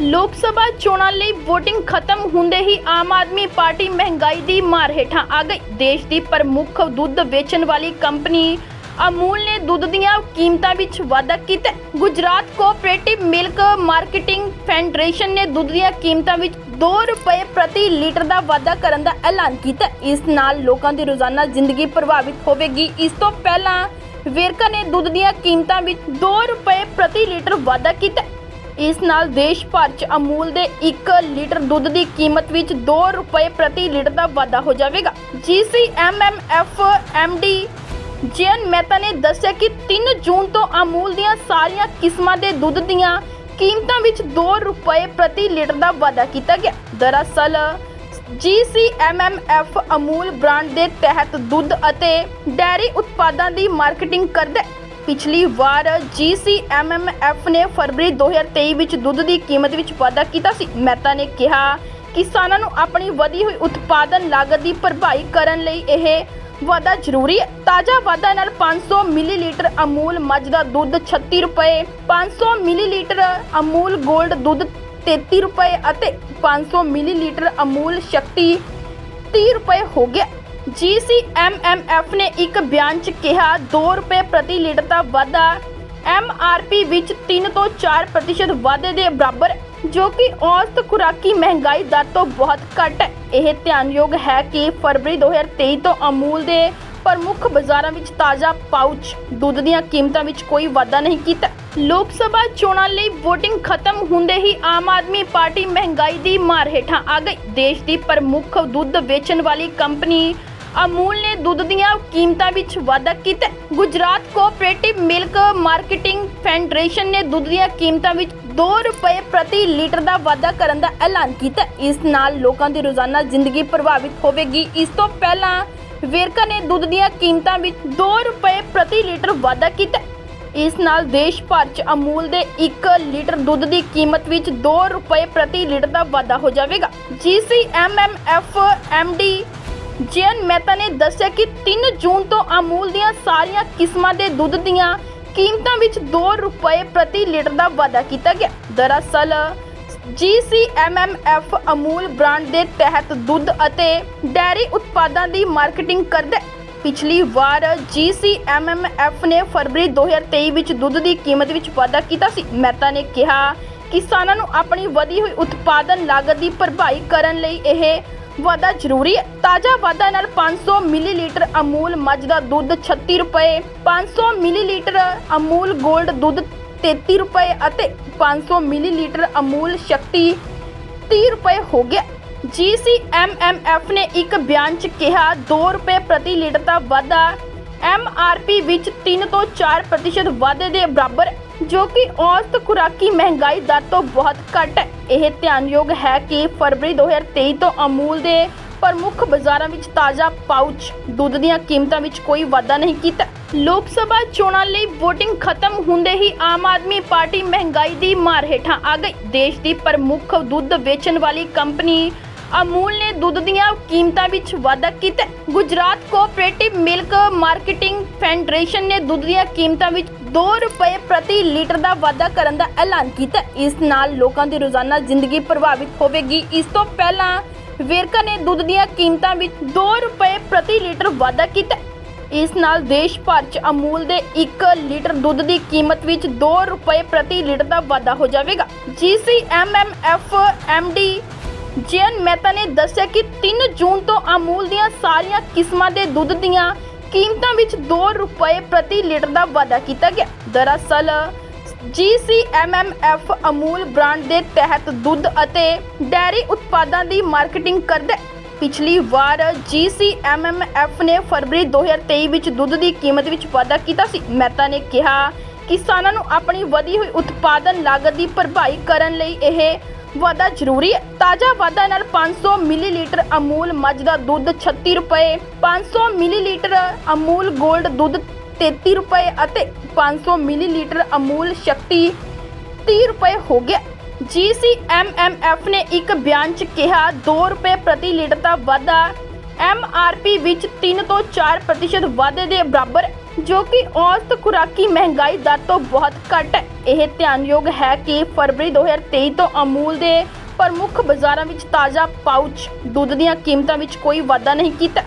ਲੋਕ ਸਭਾ ਚੋਣਾਂ ਲਈ VOTING ਖਤਮ ਹੁੰਦੇ ਹੀ ਆਮ ਆਦਮੀ ਪਾਰਟੀ ਮਹਿੰਗਾਈ ਦੀ ਮਾਰ ਹੇਠਾਂ ਆ ਗਈ। ਦੇਸ਼ ਦੀ ਪ੍ਰਮੁੱਖ ਦੁੱਧ ਵੇਚਣ ਵਾਲੀ ਕੰਪਨੀ ਅਮੂਲ ਨੇ ਦੁੱਧ ਦੀਆਂ ਕੀਮਤਾਂ ਵਿੱਚ ਵਾਧਾ ਕੀਤਾ। Gujarat cooperative milk marketing federation ਨੇ ਦੁੱਧ ਦੀਆਂ ਕੀਮਤਾਂ ਵਿੱਚ 2 ਰੁਪਏ ਪ੍ਰਤੀ ਲੀਟਰ ਦਾ ਵਾਧਾ ਕਰਨ ਦਾ ਐਲਾਨ ਕੀਤਾ। ਇਸ ਨਾਲ ਲੋਕਾਂ ਦੀ ਰੋਜ਼ਾਨਾ ਜ਼ਿੰਦਗੀ ਪ੍ਰਭਾਵਿਤ ਹੋਵੇਗੀ। ਇਸ ਤੋਂ ਪਹਿਲਾਂ ਵੇਰਕਾ ਨੇ ਦੁੱਧ ਦੀਆਂ ਕੀਮਤਾਂ ਵਿੱਚ 2 ਰੁਪਏ ਪ੍ਰਤੀ ਲੀਟਰ ਵਾਧਾ ਕੀਤਾ। ਇਸ ਨਾਲ ਦੇਸ਼ ਭਰ 'ਚ ਅਮੂਲ ਦੇ 1 ਲੀਟਰ ਦੁੱਧ ਦੀ ਕੀਮਤ ਵਿੱਚ 2 ਰੁਪਏ ਪ੍ਰਤੀ ਲੀਟਰ ਦਾ ਵਾਧਾ ਹੋ ਜਾਵੇਗਾ। ਜੀਸੀਐਮਐਮਐਫ ਐਮਡੀ ਜੈਨ ਮਹਿਤਾ ਨੇ ਦੱਸਿਆ ਕਿ 3 ਜੂਨ ਤੋਂ ਅਮੂਲ ਦੀਆਂ ਸਾਰੀਆਂ ਕਿਸਮਾਂ ਦੇ ਦੁੱਧ ਦੀਆਂ ਕੀਮਤਾਂ ਵਿੱਚ 2 ਰੁਪਏ ਪ੍ਰਤੀ ਲੀਟਰ ਦਾ ਵਾਧਾ ਕੀਤਾ ਗਿਆ। ਦਰਅਸਲ GCMMF ਅਮੂਲ ਬ੍ਰਾਂਡ ਦੇ ਤਹਿਤ ਦੁੱਧ ਅਤੇ ਡੈਰੀ ਉਤਪਾਦਾਂ ਦੀ ਮਾਰਕੀਟਿੰਗ ਕਰਦਾ ਪਿਛਲੀ ਵਾਰ GCMMF ਨੇ ਫਰਵਰੀ 2023 ਵਿੱਚ ਦੁੱਧ ਦੀ ਕੀਮਤ ਵਿੱਚ ਵਾਧਾ ਕੀਤਾ ਸੀ। ਮਹਿਤਾ ਨੇ ਕਿਹਾ ਕਿਸਾਨਾਂ ਨੂੰ ਆਪਣੀ ਵਧੀ ਹੋਈ ਉਤਪਾਦਨ ਲਾਗਤ ਦੀ ਭਰਪਾਈ ਕਰਨ ਲਈ ਇਹ ਵਾਧਾ ਜ਼ਰੂਰੀ ਹੈ। ਤਾਜ਼ਾ ਵਾਧਾ ਨਾਲ 500 ਮਿਲੀਲੀਟਰ ਅਮੂਲ ਮੱਝ ਦਾ ਦੁੱਧ 36 ਰੁਪਏ 500 ਮਿਲੀਲੀਟਰ ਅਮੂਲ ਗੋਲਡ ਦੁੱਧ 33 ਰੁਪਏ ਅਤੇ 500 ਮਿਲੀਲੀਟਰ ਅਮੂਲ ਸ਼ਕਤੀ 30 ਰੁਪਏ ਹੋ ਗਿਆ। GCMMF ਨੇ ਇੱਕ ਬਿਆਨ 'ਚ ਕਿਹਾ 2 ਰੁਪਏ ਪ੍ਰਤੀ ਲੀਟਰ ਦਾ ਵਾਧਾ MRP ਵਿੱਚ 3 ਤੋਂ 4% ਵਾਧੇ ਦੇ ਬਰਾਬਰ, ਜੋ ਕਿ ਔਸਤ ਖੁਰਾਕੀ ਮਹਿੰਗਾਈ ਦਰ ਤੋਂ ਬਹੁਤ ਘੱਟ ਹੈ। ਇਹ ਧਿਆਨਯੋਗ ਹੈ ਕਿ ਫਰਵਰੀ 2023 ਤੋਂ ਅਮੂਲ ਦੇ ਪ੍ਰਮੁੱਖ ਬਾਜ਼ਾਰਾਂ ਵਿੱਚ ਤਾਜ਼ਾ ਪਾਊਚ, ਦੁੱਧ ਦੀਆਂ ਕੀਮਤਾਂ ਵਿੱਚ ਕੋਈ ਵਾਧਾ ਨਹੀਂ ਕੀਤਾ। ਲੋਕ ਸਭਾ ਚੋਣਾਂ ਲਈ VOTING ਖਤਮ ਹੁੰਦੇ ਹੀ ਆਮ ਆਦਮੀ ਪਾਰਟੀ ਮਹਿੰਗਾਈ ਦੀ ਮਾਰ ਹੇਠਾਂ ਆ ਗਈ। ਦੇਸ਼ ਦੀ ਪ੍ਰਮੁੱਖ ਦੁੱਧ ਵੇਚਣ ਵਾਲੀ ਕੰਪਨੀ ਅਮੂਲ ਨੇ ਦੁੱਧ ਦੀਆਂ ਕੀਮਤਾਂ ਵਿੱਚ ਵਾਧਾ ਕੀਤਾ। Gujarat cooperative milk marketing federation ਨੇ ਦੁੱਧ ਦੀਆਂ ਕੀਮਤਾਂ ਵਿੱਚ 2 ਰੁਪਏ ਪ੍ਰਤੀ ਲੀਟਰ ਦਾ ਵਾਧਾ ਕਰਨ ਦਾ ਐਲਾਨ ਕੀਤਾ। ਇਸ ਨਾਲ ਲੋਕਾਂ ਦੀ ਰੋਜ਼ਾਨਾ ਜ਼ਿੰਦਗੀ ਪ੍ਰਭਾਵਿਤ ਹੋਵੇਗੀ। ਇਸ ਤੋਂ ਪਹਿਲਾਂ ਵੇਰਕਾ ਨੇ ਦੁੱਧ ਦੀਆਂ ਕੀਮਤਾਂ ਵਿੱਚ 2 ਰੁਪਏ ਪ੍ਰਤੀ ਲੀਟਰ ਵਾਧਾ ਕੀਤਾ। ਇਸ ਨਾਲ ਦੇਸ਼ ਭਰ 'ਚ ਅਮੂਲ ਦੇ 1 ਲੀਟਰ ਦੁੱਧ ਦੀ ਕੀਮਤ ਵਿੱਚ 2 ਰੁਪਏ ਪ੍ਰਤੀ ਲੀਟਰ ਦਾ ਵਾਧਾ ਹੋ ਜਾਵੇਗਾ। GCMMF ਐਮਡੀ ਜੇਨ ਮਹਿਤਾ ਨੇ ਦੱਸਿਆ ਕਿ 3 ਜੂਨ ਤੋਂ ਅਮੂਲ ਦੀਆਂ ਸਾਰੀਆਂ ਕਿਸਮਾਂ ਦੇ ਦੁੱਧ ਦੀਆਂ ਕੀਮਤਾਂ ਵਿੱਚ 2 ਰੁਪਏ ਪ੍ਰਤੀ ਲੀਟਰ ਦਾ ਵਾਧਾ ਕੀਤਾ ਗਿਆ। ਦਰਅਸਲ GCMMF ਅਮੂਲ ਬ੍ਰਾਂਡ ਦੇ ਤਹਿਤ ਦੁੱਧ ਅਤੇ ਡੈਰੀ ਉਤਪਾਦਾਂ ਦੀ ਮਾਰਕੀਟਿੰਗ ਕਰਦਾ ਹੈ। ਪਿਛਲੀ ਵਾਰ GCMMF ਨੇ ਫਰਵਰੀ 2023 ਵਿੱਚ ਦੁੱਧ ਦੀ ਕੀਮਤ ਵਿੱਚ ਵਾਧਾ ਕੀਤਾ ਸੀ। ਮਹਿਤਾ ਨੇ ਕਿਹਾ, ਕਿਸਾਨਾਂ ਨੂੰ ਆਪਣੀ ਵਧੀ ਹੋਈ ਉਤਪਾਦਨ ਲਾਗਤ ਦੀ ਭਰਪਾਈ ਕਰਨ ਲਈ ਇਹ ਵਾਧਾ ਜ਼ਰੂਰੀ ਹੈ। ਤਾਜ਼ਾ ਵਾਧਾ ਨਾਲ 500 ਮਿਲੀਲੀਟਰ ਅਮੂਲ ਮੱਝ ਦਾ ਦੁੱਧ 36 ਰੁਪਏ 500 ਮਿਲੀਲੀਟਰ ਅਮੂਲ 골ਡ ਦੁੱਧ 33 ਰੁਪਏ ਅਤੇ 500 ਮਿਲੀਲੀਟਰ ਅਮੂਲ ਸ਼ਕਤੀ 30 ਰੁਪਏ ਹੋ ਗਿਆ। GCMMF ਨੇ ਇੱਕ ਬਿਆਨ 'ਚ ਕਿਹਾ 2 ਰੁਪਏ ਪ੍ਰਤੀ ਲੀਟਰ ਦਾ ਵਾਧਾ MRP ਵਿੱਚ 3 ਤੋਂ 4% ਵਾਧੇ ਦੇ ਬਰਾਬਰ ਜੋ ਕਿ ਔਸਤ ਖੁਰਾਕੀ ਮਹਿੰਗਾਈ ਦਰ ਤੋਂ ਬਹੁਤ ਘੱਟ ਹੈ। ਇਹ ਧਿਆਨਯੋਗ ਹੈ ਕਿ ਫਰਵਰੀ 2023 ਤੋਂ ਅਮੂਲ ਦੇ ਪ੍ਰਮੁੱਖ ਬਾਜ਼ਾਰਾਂ ਵਿੱਚ ਤਾਜ਼ਾ ਪਾਊਚ, ਦੁੱਧ ਦੀਆਂ ਕੀਮਤਾਂ ਵਿੱਚ ਕੋਈ ਵਾਧਾ ਨਹੀਂ ਕੀਤਾ। ਲੋਕ ਸਭਾ ਚੋਣਾਂ ਲਈ VOTING ਖਤਮ ਹੁੰਦੇ ਹੀ ਆਮ ਆਦਮੀ ਪਾਰਟੀ ਮਹਿੰਗਾਈ ਦੀ ਮਾਰ ਹੇਠਾਂ ਆ ਗਈ। ਦੇਸ਼ ਦੀ ਪ੍ਰਮੁੱਖ ਦੁੱਧ ਵੇਚਣ ਵਾਲੀ ਕੰਪਨੀ ਅਮੂਲ ਨੇ ਦੁੱਧ ਦੀਆਂ ਕੀਮਤਾਂ ਵਿੱਚ ਵਾਧਾ ਕੀਤਾ। Gujarat cooperative milk marketing federation ਨੇ ਦੁੱਧ ਦੀਆਂ ਕੀਮਤਾਂ ਵਿੱਚ 2 ਰੁਪਏ ਪ੍ਰਤੀ ਲੀਟਰ ਦਾ ਵਾਧਾ ਕਰਨ ਦਾ ਐਲਾਨ ਕੀਤਾ। ਇਸ ਨਾਲ ਲੋਕਾਂ ਦੀ ਰੋਜ਼ਾਨਾ ਜ਼ਿੰਦਗੀ ਪ੍ਰਭਾਵਿਤ ਹੋਵੇਗੀ। ਇਸ ਤੋਂ ਪਹਿਲਾਂ ਵੇਰਕਾ ਨੇ ਦੁੱਧ ਦੀਆਂ ਕੀਮਤਾਂ ਵਿੱਚ 2 ਰੁਪਏ ਪ੍ਰਤੀ ਲੀਟਰ ਵਾਧਾ ਕੀਤਾ। ਇਸ ਨਾਲ ਦੇਸ਼ ਭਰ 'ਚ ਅਮੂਲ ਦੇ 1 ਲੀਟਰ ਦੁੱਧ ਦੀ ਕੀਮਤ ਵਿੱਚ 2 ਰੁਪਏ ਪ੍ਰਤੀ ਲੀਟਰ ਦਾ ਵਾਧਾ ਹੋ ਜਾਵੇਗਾ। GCMMF ਐਮਡੀ ਜੈਨ ਮਹਿਤਾ ਨੇ ਦੱਸਿਆ ਕਿ 3 ਜੂਨ ਤੋਂ ਅਮੂਲ ਦੀਆਂ ਸਾਰੀਆਂ ਕਿਸਮਾਂ ਦੇ ਦੁੱਧ ਦੀਆਂ ਕੀਮਤਾਂ ਵਿੱਚ 2 ਰੁਪਏ ਪ੍ਰਤੀ ਲੀਟਰ ਦਾ ਵਾਧਾ ਕੀਤਾ ਗਿਆ। ਦਰਅਸਲ GCMMF ਅਮੂਲ ਬ੍ਰਾਂਡ ਦੇ ਤਹਿਤ ਦੁੱਧ ਅਤੇ ਡੈਰੀ ਉਤਪਾਦਾਂ ਦੀ ਮਾਰਕੀਟਿੰਗ ਕਰਦਾ ਹੈ। ਪਿਛਲੀ ਵਾਰ GCMMF ਨੇ ਫਰਵਰੀ 2023 ਵਿੱਚ ਦੁੱਧ ਦੀ ਕੀਮਤ ਵਿੱਚ ਵਾਧਾ ਕੀਤਾ ਸੀ। ਮਹਿਤਾ ਨੇ ਕਿਹਾ ਕਿਸਾਨਾਂ ਨੂੰ ਆਪਣੀ ਵਧੀ ਹੋਈ ਉਤਪਾਦਨ ਲਾਗਤ ਦੀ ਭਰਪਾਈ ਕਰਨ ਲਈ ਇਹ ਵਾਧਾ ਜ਼ਰੂਰੀ ਹੈ। ਤਾਜ਼ਾ ਵਾਧਾ ਨਾਲ 500 ਮਿਲੀਲੀਟਰ ਅਮੂਲ ਮੱਝ ਦਾ ਦੁੱਧ 36 ਰੁਪਏ 500 ਮਿਲੀਲੀਟਰ ਅਮੂਲ 골ਡ ਦੁੱਧ 33 ਰੁਪਏ ਅਤੇ 500 ਮਿਲੀਲੀਟਰ ਅਮੂਲ ਸ਼ਕਤੀ 30 ਰੁਪਏ ਹੋ ਗਿਆ। GCMMF ਨੇ ਇੱਕ ਬਿਆਨ 'ਚ ਕਿਹਾ 2 ਰੁਪਏ ਪ੍ਰਤੀ ਲੀਟਰ ਦਾ ਵਾਧਾ MRP ਵਿੱਚ 3 ਤੋਂ 4% ਵਾਧੇ ਦੇ ਬਰਾਬਰ ਜੋ ਕਿ ਔਸਤ ਖੁਰਾਕੀ ਮਹਿੰਗਾਈ ਦਰ ਤੋਂ ਬਹੁਤ ਘੱਟ ਹੈ। ਇਹ ਧਿਆਨਯੋਗ ਹੈ ਕਿ ਫਰਵਰੀ 2023 ਤੋਂ ਅਮੂਲ ਦੇ ਪ੍ਰਮੁੱਖ ਬਾਜ਼ਾਰਾਂ ਵਿੱਚ ਤਾਜ਼ਾ ਪਾਊਚ, ਦੁੱਧ ਦੀਆਂ ਕੀਮਤਾਂ ਵਿੱਚ ਕੋਈ ਵਾਧਾ ਨਹੀਂ ਕੀਤਾ।